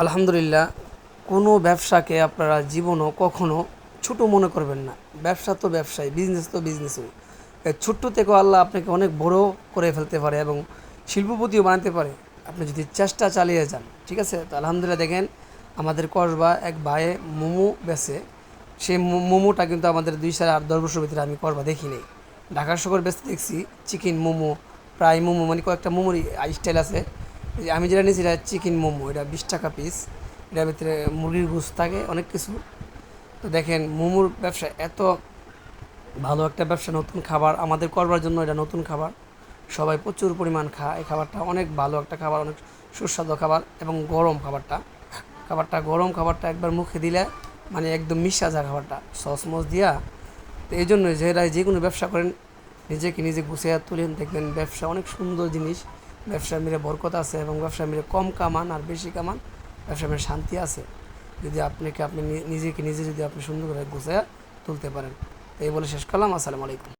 আলহামদুলিল্লাহ, কোনো ব্যবসাকে আপনারা জীবনও কখনো ছোট মনে করবেন না। ব্যবসা তো ব্যবসায় বিজনেস তো বিজনেসই ছোট্ট থেকেও আল্লাহ আপনাকে অনেক বড় করে ফেলতে পারে এবং শিল্পপতিও বানাতে পারে। আপনি যদি চেষ্টা চালিয়ে যান, ঠিক আছে? তো আলহামদুলিল্লাহ দেখেন, আমাদের কসবা এক ভাইয়ে মোমো বেছে সেই মোমোটা কিন্তু আমাদের দুই সাড়ে আট, দশ বছর ভিতরে আমি করবা দেখিনি ঢাকার শহর ব্যস্ত দেখছি চিকেন মোমো, প্রায় মোমো মানে কয়েকটা মোমোর স্টাইল আছে। আমি যেটা নিয়েছি, এটা চিকেন মোমো, এটা বিশ টাকা পিস এটার ভিতরে মুরগির গোস থাকে, অনেক কিছু। তো দেখেন, মোমোর ব্যবসা এত ভালো একটা ব্যবসা, নতুন খাবার। আমাদের করবার জন্য এটা নতুন খাবার। সবাই প্রচুর পরিমাণ খায়। এই খাবারটা অনেক ভালো একটা খাবার, অনেক সুস্বাদু খাবার এবং গরম খাবারটা। খাবারটা গরম খাবারটা একবার মুখে দিলে মানে একদম মিশা যায় খাবারটা। সস মস দিয়া। তো এই জন্য যে কোনো ব্যবসা করেন, নিজেকে নিজে গুছিয়ে তুলেন দেখবেন ব্যবসা অনেক সুন্দর জিনিস। ব্যবসা মিলে বরকত আছে এবং ব্যবসায় মিলে কম কামান আর বেশি কামান ব্যবসা মিলে শান্তি আছে। যদি আপনাকে আপনি নিজেকে নিজে যদি আপনি সুন্দর করে গুছিয়ে তুলতে পারেন। এই বলে শেষ করলাম। আসসালামু আলাইকুম।